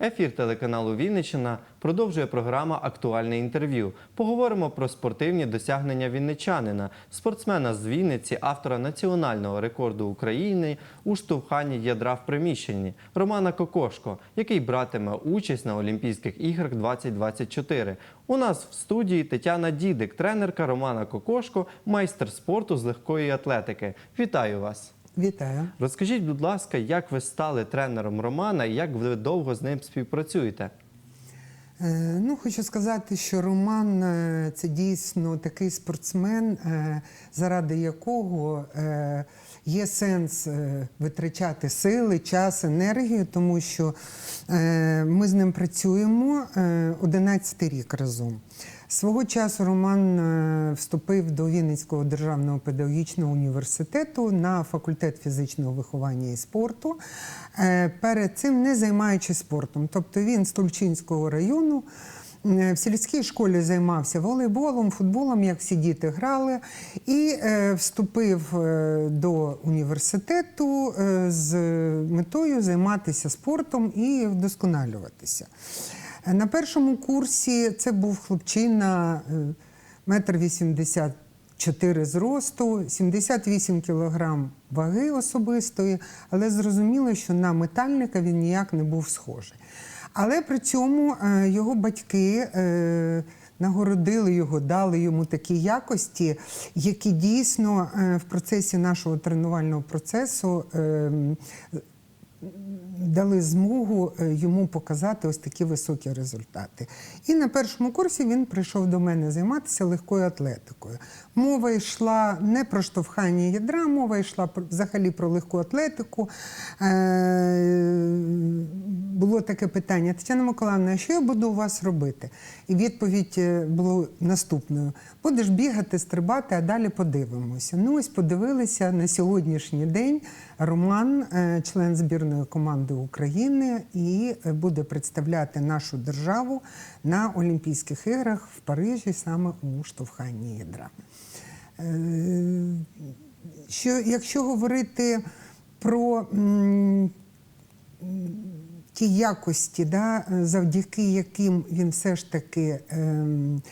Ефір телеканалу Вінниччина продовжує програма Актуальне інтерв'ю. Поговоримо про спортивні досягнення вінничанина, спортсмена з Вінниці, автора національного рекорду України у штовханні ядра в приміщенні Романа Кокошко, який братиме участь на Олімпійських іграх 2024. У нас в студії Тетяна Дідик, тренерка Романа Кокошко, майстер спорту з легкої атлетики. Вітаю вас! Вітаю. Розкажіть, будь ласка, як ви стали тренером Романа і як ви довго з ним співпрацюєте? Е, Ну, хочу сказати, що Роман е, це дійсно такий спортсмен, е, заради якого є сенс витрачати сили, час, енергію, тому що ми з ним працюємо 11 рік разом. Свого часу Роман е, вступив до Вінницького державного педагогічного університету на факультет фізичного виховання і спорту, е, перед цим не займаючись спортом. Тобто він з Тульчинського району. е, В сільській школі займався волейболом, футболом, як всі діти грали, і вступив до університету з метою займатися спортом і вдосконалюватися. На першому курсі це був хлопчина е, метр вісімдесят зросту, 78 кілограм ваги особистої, але зрозуміло, що на метальника він ніяк не був схожий. Але при цьому е, його батьки е, нагородили його, дали йому такі якості, які дійсно в процесі нашого тренувального процесу. Дали змогу е, йому показати ось такі високі результати. І на першому курсі він прийшов до мене займатися легкою атлетикою. Мова йшла не про штовхання ядра, мова йшла взагалі про легку атлетику. Е, Було таке питання: Тетяна Миколаївна, що я буду у вас робити? І відповідь е, була наступною: будеш бігати, стрибати, а далі подивимося. Ну ось подивилися на сьогоднішній день. Роман, член збірної команди України, і е, буде представляти нашу державу на Олімпійських іграх в Парижі саме у штовханні ядра. Е, Що, якщо говорити про ті якості, да, завдяки яким він все ж таки ем,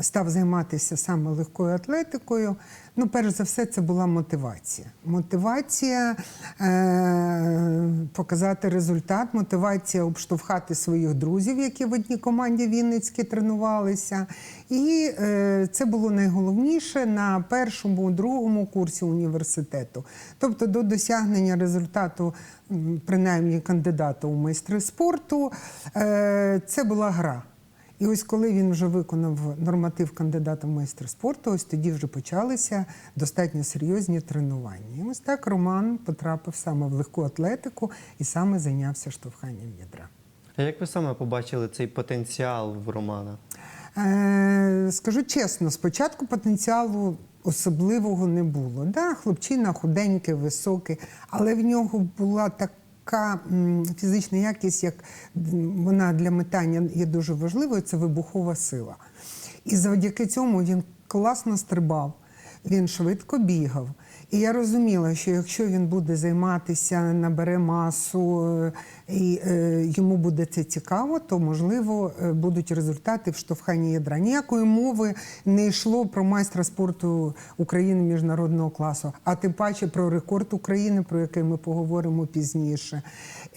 став займатися саме легкою атлетикою. Ну, перш за все, це була мотивація. Мотивація е, показати результат, мотивація обштовхати своїх друзів, які в одній команді Вінницькі тренувалися. І е, це було найголовніше на першому, другому курсі університету. Тобто до досягнення результату, принаймні кандидата у майстри спорту, е, це була гра. І ось коли він вже виконав норматив кандидата в майстер спорту, ось тоді вже почалися достатньо серйозні тренування. І ось так Роман потрапив саме в легку атлетику і саме зайнявся штовханням ядра. А як ви саме побачили цей потенціал в Романа? Е, скажу чесно, спочатку потенціалу особливого не було. Да, хлопчина худенький, високий, але в нього була така фізична якість, як вона для метання є дуже важливою, це вибухова сила. І завдяки цьому він класно стрибав, він швидко бігав. І я розуміла, що якщо він буде займатися, набере масу е, і е, йому буде це цікаво, то можливо е, будуть результати в штовханні ядра. Ніякої мови не йшло про майстра спорту України міжнародного класу, а тим паче про рекорд України, про який ми поговоримо пізніше,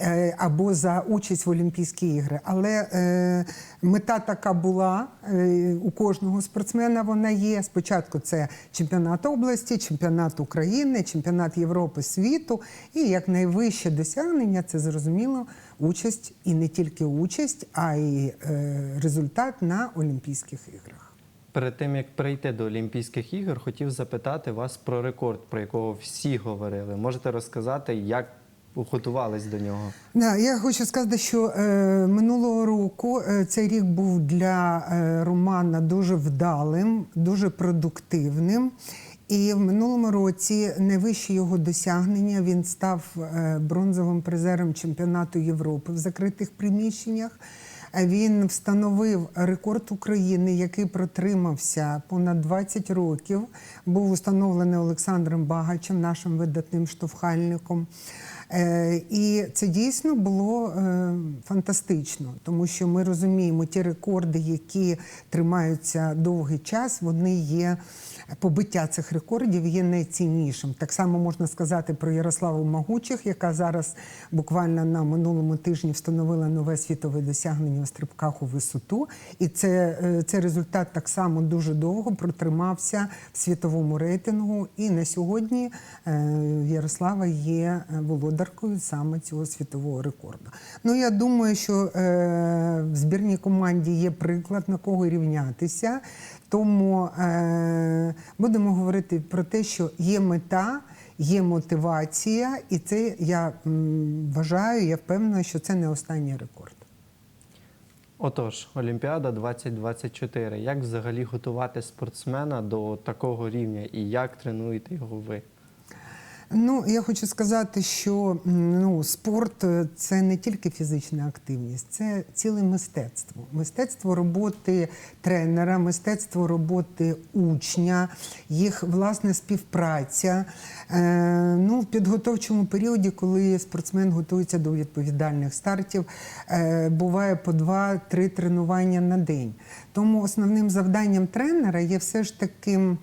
е, або за участь в Олімпійські ігри. Але е, мета така була е, у кожного спортсмена. Вона є. Спочатку це чемпіонат області, чемпіонат України, чемпіонат Європи, світу. І як найвище досягнення це зрозуміло участь і не тільки участь, а й е, результат на Олімпійських іграх. Перед тим як перейти до Олімпійських ігор, хотів запитати вас про рекорд, про якого всі говорили. Можете розказати, як готувались до нього? Да, я хочу сказати, що е, минулого року е, цей рік був для Романа дуже вдалим, дуже продуктивним. І в минулому році найвище його досягнення він став е, бронзовим призером чемпіонату Європи в закритих приміщеннях. Е, Він встановив рекорд України, який протримався понад 20 років. Був установлений Олександром Багачем, нашим видатним штовхальником. Е, І це дійсно було е, фантастично, тому що ми розуміємо, ті рекорди, які тримаються довгий час, вони є. Побиття цих рекордів є найціннішим. Так само можна сказати про Ярославу Магучих, яка зараз буквально на минулому тижні встановила нове світове досягнення у стрибках у висоту. І це, е, цей результат так само дуже довго протримався в світовому рейтингу. І на сьогодні Ярослава є е, володаркою саме цього світового рекорду. Ну я думаю, що е, в збірній команді є приклад на кого рівнятися. Тому е, будемо говорити про те, що є мета, є мотивація, і це я м, вважаю, я впевнена, що це не останній рекорд. Отож, Олімпіада 2024. Як взагалі готувати спортсмена до такого рівня і як тренуєте його ви? Ну, я хочу сказати, що ну, спорт е, це не тільки фізична активність, це ціле мистецтво. Мистецтво роботи тренера, мистецтво роботи учня, їх власне співпраця. Е, ну, в підготовчому періоді, коли спортсмен готується до відповідальних стартів, е, буває по два-три тренування на день. Тому основним завданням тренера є все ж таки.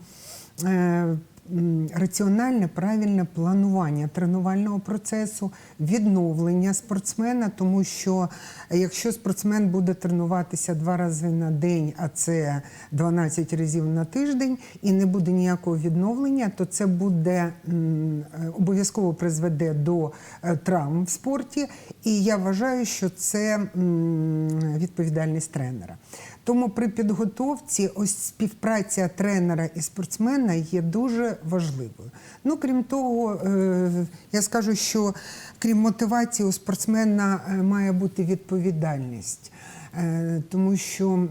Раціональне, правильне планування тренувального процесу, відновлення спортсмена, тому що е, якщо спортсмен буде тренуватися два рази на день, а це 12 разів на тиждень, і не буде ніякого відновлення, то це буде е, обов'язково призведе до е, травм в спорті. І я вважаю, що це відповідальність тренера. Тому при підготовці ось співпраця тренера і спортсмена є дуже важливою. Ну, крім того, е, я скажу, що крім мотивації, у спортсмена е, має бути відповідальність. Е, Тому що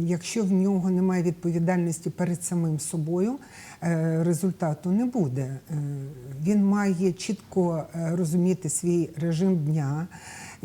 якщо в нього немає відповідальності перед самим собою, результату не буде. Він має чітко розуміти свій режим дня.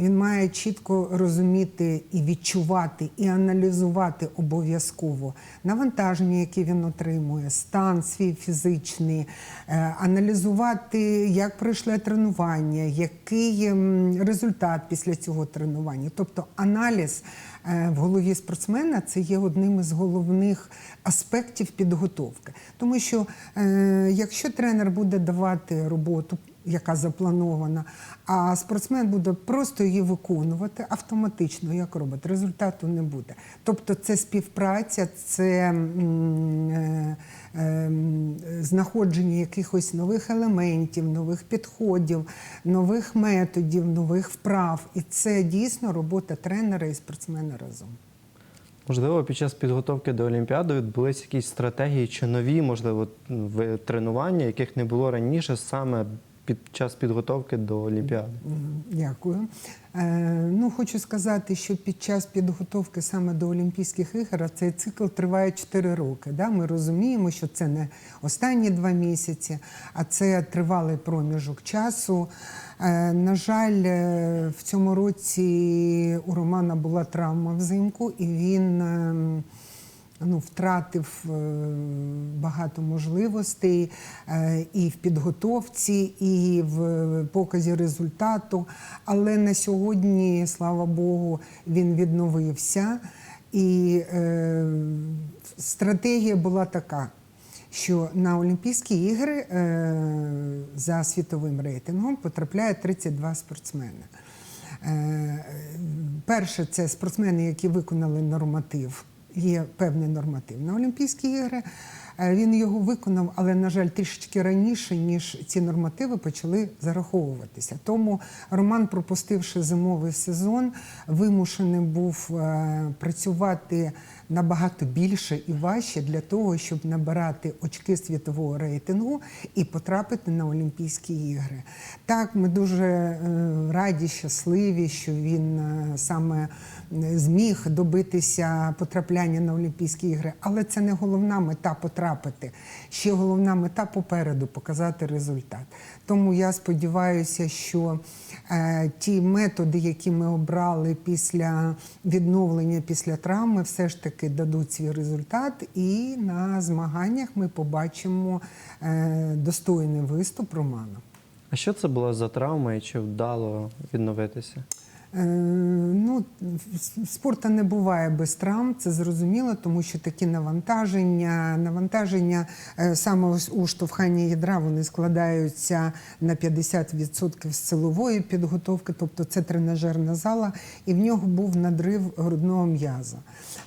Він має чітко розуміти і відчувати, і аналізувати обов'язково навантаження, які він отримує, стан свій фізичний, е, аналізувати, як пройшло тренування, який ем, результат після цього тренування. Тобто аналіз е, в голові спортсмена це є одним із головних аспектів підготовки. Тому що е, якщо тренер буде давати роботу, яка запланована, а спортсмен буде просто її виконувати автоматично, як робот. Результату не буде. Тобто це співпраця, це е, е, знаходження якихось нових елементів, нових підходів, нових методів, нових вправ. І це дійсно робота тренера і спортсмена разом. Можливо, під час підготовки до Олімпіади відбулись якісь стратегії чи нові, можливо, тренування, яких не було раніше саме під час підготовки до Олімпіади. Дякую. Е, ну, хочу сказати, що під час підготовки саме до Олімпійських ігор цей цикл триває 4 роки. Да? Ми розуміємо, що це не останні два місяці, а це тривалий проміжок часу. Е, на жаль, е, в цьому році у Романа була травма взимку, і він. ем, ну, втратив е, багато можливостей е, і в підготовці, і в показі результату. Але на сьогодні, слава Богу, він відновився. І е, стратегія була така. Що на Олімпійські ігри е, за світовим рейтингом потрапляє 32 спортсмени. Е, Перше, це спортсмени, які виконали норматив. Є певний норматив на Олімпійські ігри. Е, Він його виконав, але, на жаль, трішечки раніше, ніж ці нормативи почали зараховуватися. Тому Роман, пропустивши зимовий сезон, вимушений був е, працювати набагато більше і важче для того, щоб набирати очки світового рейтингу і потрапити на Олімпійські ігри. Так, ми дуже е, раді, щасливі, що він саме зміг добитися потрапляння на Олімпійські ігри, але це не головна мета потрапити. Ще головна мета попереду показати результат. Тому я сподіваюся, що е, ті методи, які ми обрали після відновлення після травми, все ж таки дадуть свій результат, і на змаганнях ми побачимо е, достойний виступ Романа. А що це була за травма і чи вдало відновитися? Е, Ну, спорту не буває без травм, це зрозуміло, тому що такі навантаження, навантаження е, саме у штовханні ядра вони складаються на 50% з силової підготовки, тобто це тренажерна зала, і в нього був надрив грудного м'яза.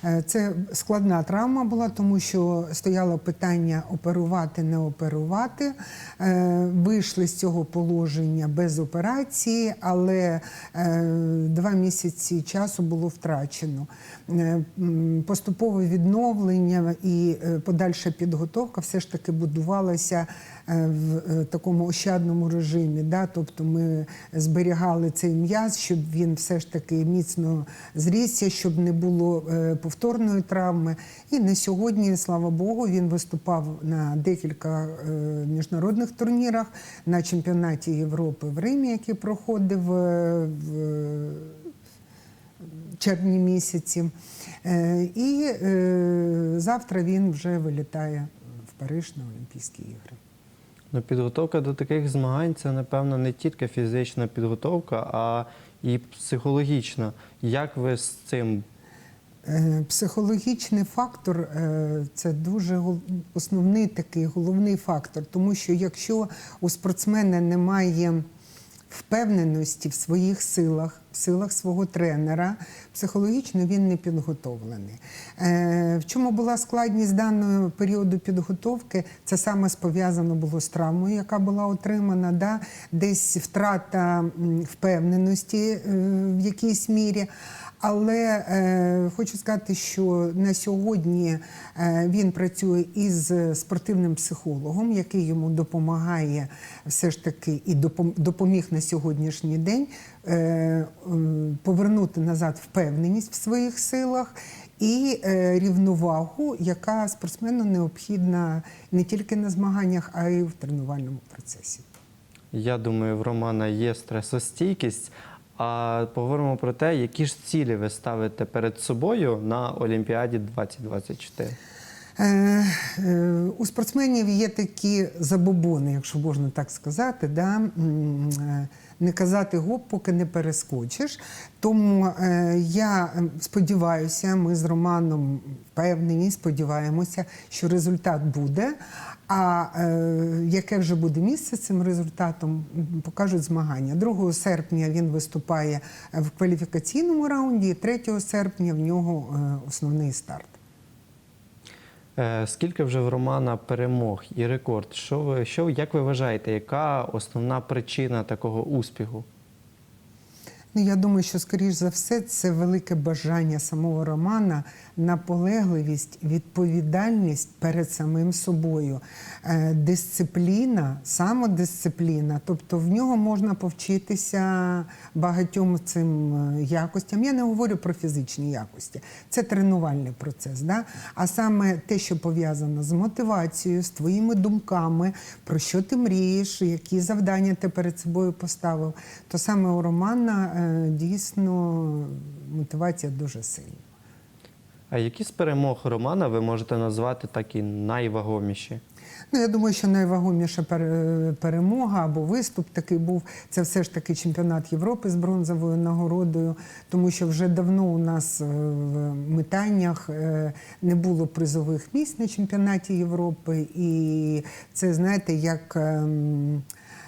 Е, Це складна травма була, тому що стояло питання оперувати, не оперувати. Вийшли з цього положення без операції, але два місяці часу було втрачено. Е, Поступове відновлення і е, подальша підготовка все ж таки будувалася в е, такому ощадному режимі. Да? Тобто ми зберігали цей м'яз, щоб він все ж таки міцно зрісся, щоб не було е, повторної травми. І на сьогодні, слава Богу, він виступав на декілька е, міжнародних турнірах на чемпіонаті Європи в Римі, який проходив е, в червні місяці. Е, І е, завтра він вже вилітає в Париж на Олімпійські ігри. Ну, підготовка до таких змагань це, напевно, не тільки фізична підготовка, а і психологічна. Як ви з цим Е, Психологічний фактор е, це дуже основний такий головний фактор, тому що якщо у спортсмена немає впевненості в своїх силах, силах свого тренера, психологічно він не підготовлений. Е, В чому була складність даного періоду підготовки? Це саме пов'язано було з травмою, яка була отримана, да? десь втрата впевненості е, в якійсь мірі. Але е, хочу сказати, що на сьогодні е, він працює із спортивним психологом, який йому допомагає все ж таки і допом- допоміг на сьогоднішній день повернути назад впевненість в своїх силах і е, рівновагу, яка спортсмену необхідна не тільки на змаганнях, а й в тренувальному процесі. Я думаю, в Романа є стресостійкість. А поговоримо про те, які ж цілі ви ставите перед собою на Олімпіаді 2024. Е, е, У спортсменів є такі забобони, якщо можна так сказати, да? Не казати гоп, поки не перескочиш. Тому е, я сподіваюся, ми з Романом впевнені, сподіваємося, що результат буде. А е, яке вже буде місце цим результатом, покажуть змагання. 2 серпня він виступає в кваліфікаційному раунді, 3 серпня в нього е, основний старт. Е, Скільки вже в Романа перемог і рекорд? Що ви, що, як ви вважаєте, яка основна причина такого успіху? Ну, я думаю, що скоріш за все це велике бажання самого Романа, наполегливість, відповідальність перед самим собою, е, дисципліна, самодисципліна. Тобто в нього можна повчитися багатьом цим е, якостям. Я не говорю про фізичні якості, це тренувальний процес. Да? А саме те, що пов'язано з мотивацією, з твоїми думками, про що ти мрієш, які завдання ти перед собою поставив, то саме у Романа е, дійсно мотивація дуже сильна. А які з перемог Романа ви можете назвати такі найвагоміші? Ну, я думаю, що найвагоміша перемога або виступ такий був це все ж таки чемпіонат Європи з бронзовою нагородою, тому що вже давно у нас е, в метаннях е, не було призових місць на чемпіонаті Європи, і це знаєте, як.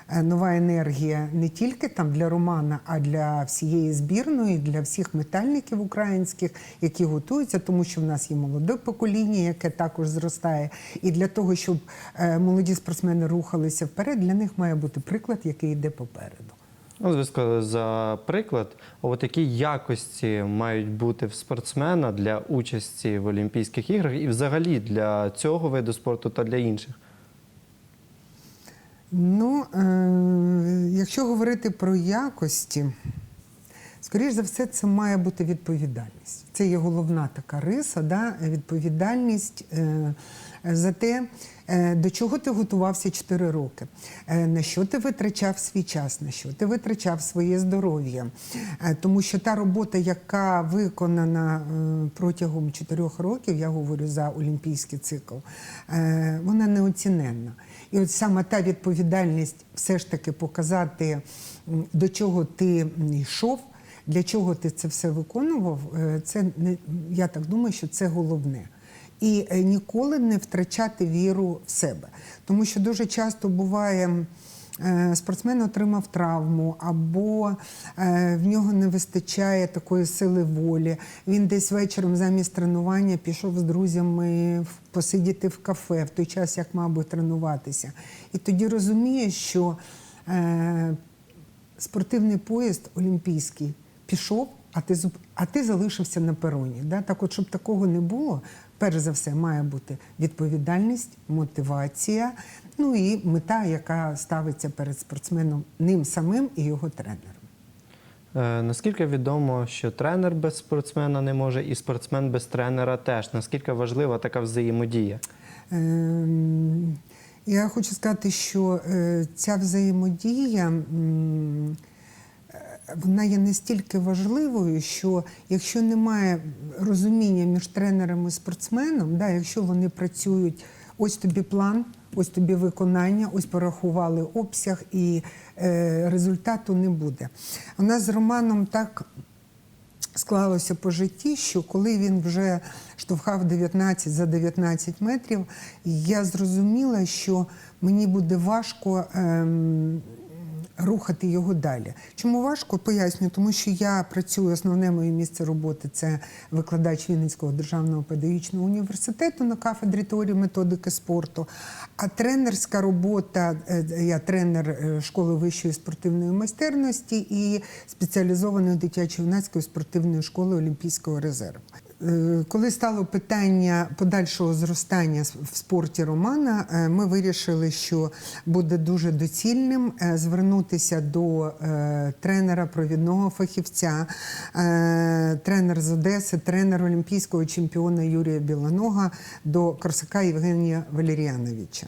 Е, Нова енергія не тільки там для Романа, а для всієї збірної, для всіх метальників українських, які готуються, тому що в нас є молоде покоління, яке також зростає. І для того, щоб е, молоді спортсмени рухалися вперед, для них має бути приклад, який йде попереду. Ну, ви за приклад, от які якості мають бути в спортсмена для участі в Олімпійських іграх і взагалі для цього виду спорту та для інших? Ну, е, якщо говорити про якості, скоріш за все, це має бути відповідальність. Це є головна така риса, да? відповідальність е, за те, е, до чого ти готувався 4 роки, е, на що ти витрачав свій час, на що ти витрачав своє здоров'я. Е, тому що та робота, яка виконана протягом 4 років, я говорю за олімпійський цикл, вона неоціненна. І от саме та відповідальність все ж таки показати, до чого ти йшов, для чого ти це все виконував, е, це не я так думаю, що це головне. І е, ніколи не втрачати віру в себе. Тому що дуже часто буває. Е, Спортсмен отримав травму, або е, в нього не вистачає такої сили волі. Він десь вечором замість тренування пішов з друзями посидіти в кафе в той час, як би тренуватися. І тоді розуміє, що е, спортивний поїзд олімпійський пішов, а ти, а ти залишився на пероні. Да? Так от, щоб такого не було, перш за все, має бути відповідальність, мотивація, ну і мета, яка ставиться перед спортсменом ним самим і його тренером. Е, Наскільки відомо, що тренер без спортсмена не може, і спортсмен без тренера теж. Наскільки важлива така взаємодія? Ем, Я хочу сказати, що е, ця взаємодія. Вона є настільки важливою, що якщо немає розуміння між тренером і спортсменом, да, якщо вони працюють, ось тобі план, ось тобі виконання, ось порахували обсяг, і е, результату не буде. У нас з Романом так склалося по житті, що коли він вже штовхав 19 за 19 метрів, я зрозуміла, що мені буде важко. Ем, Рухати його далі. Чому важко? Поясню, тому що я працюю, основне моє місце роботи це викладач Вінницького державного педагогічного університету на кафедрі теорії методики спорту. А тренерська робота, е, я тренер е, школи вищої спортивної майстерності і спеціалізованої дитячо-юнацької спортивної школи Олімпійського резерву. Е, Коли стало питання подальшого зростання в спорті Романа, е, ми вирішили, що буде дуже доцільним е, звернутися до тренера, провідного фахівця, тренер з Одеси, тренер олімпійського чемпіона Юрія Білонога до Корсака Євгенія Валеріановича.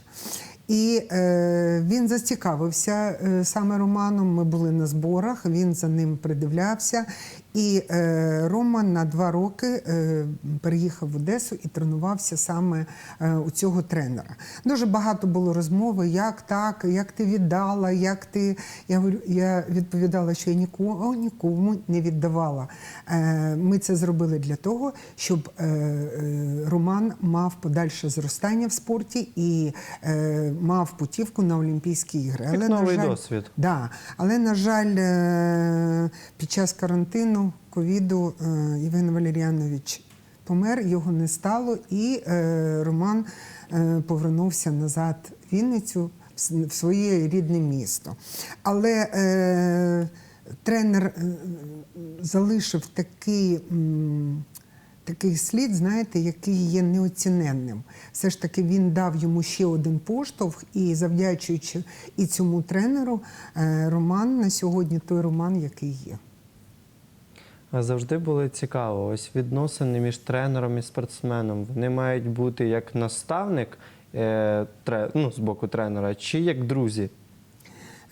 І е, він зацікавився е, саме Романом. Ми були на зборах, він за ним придивлявся. І е, Роман на два роки е, переїхав в Одесу і тренувався саме е, у цього тренера. Дуже багато було розмови, як так, як ти віддала, як ти. Я, я відповідала, що я нікому, нікому не віддавала. Е, ми це зробили для того, щоб е, е, Роман мав подальше зростання в спорті і е, мав путівку на Олімпійські ігри. Як новий досвід. Да. Але, на жаль, е, під час карантину, ковіду, е, Євген Валеріанович помер, його не стало, і е, Роман е, повернувся назад в Вінницю, в своє рідне місто. Але тренер залишив такий. Такий слід, знаєте, який є неоціненним. Все ж таки він дав йому ще один поштовх, і завдячуючи і цьому тренеру, Роман на сьогодні той Роман, який є. Завжди було цікаво. Ось відносини між тренером і спортсменом. Вони мають бути як наставник е, тре, ну, з боку тренера, чи як друзі.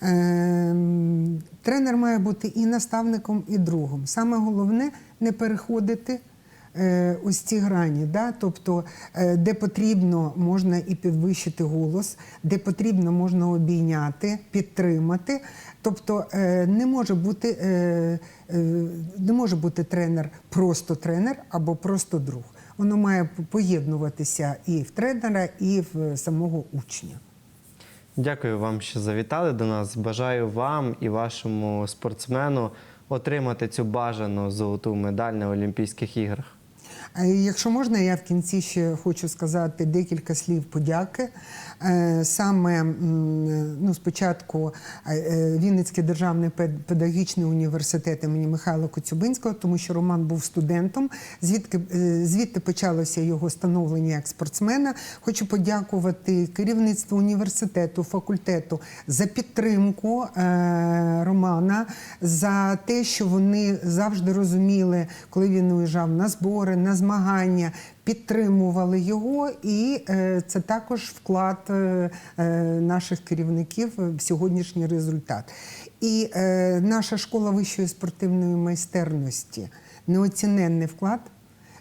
Е, Тренер має бути і наставником, і другом. Саме головне не переходити ось ці грані. Да? Тобто, е, де потрібно, можна і підвищити голос, де потрібно, можна обійняти, підтримати. Тобто е, не може бути, е, е, не може бути тренер просто тренер або просто друг. Воно має поєднуватися і в тренера, і в самого учня. Дякую вам, що завітали до нас. Бажаю вам і вашому спортсмену отримати цю бажану золоту медаль на Олімпійських іграх. А Якщо можна, я в кінці ще хочу сказати декілька слів подяки. Е, Саме ну, спочатку е, е, Вінницький державний пед- педагогічний університет імені Михайла Коцюбинського, тому що Роман був студентом, звідки е, звідти почалося його становлення як спортсмена. Хочу подякувати керівництву університету, факультету за підтримку е, Романа, за те, що вони завжди розуміли, коли він уїжджав на збори, на змагання, підтримували його, і е, це також вклад е, е, наших керівників в сьогоднішній результат. І наша школа вищої спортивної майстерності неоціненний вклад.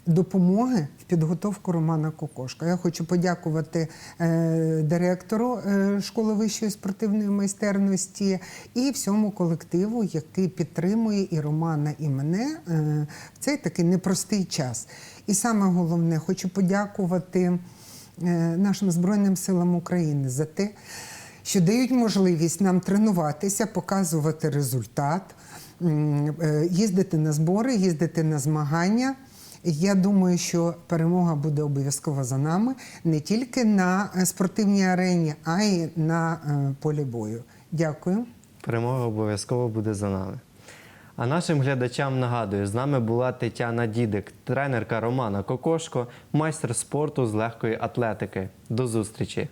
Допомоги в підготовку Романа Кокошка. Я хочу подякувати е, директору е, школи вищої спортивної майстерності і всьому колективу, який підтримує і Романа, і мене е, в цей такий непростий час. І саме головне, хочу подякувати нашим Збройним силам України за те, що дають можливість нам тренуватися, показувати результат, їздити на збори, їздити на змагання. Я думаю, що перемога буде обов'язково за нами не тільки на е, спортивній арені, а й на е, полі бою. Дякую. Перемога обов'язково буде за нами. А нашим глядачам нагадую, з нами була Тетяна Дідик, тренерка Романа Кокошко, майстер спорту з легкої атлетики. До зустрічі!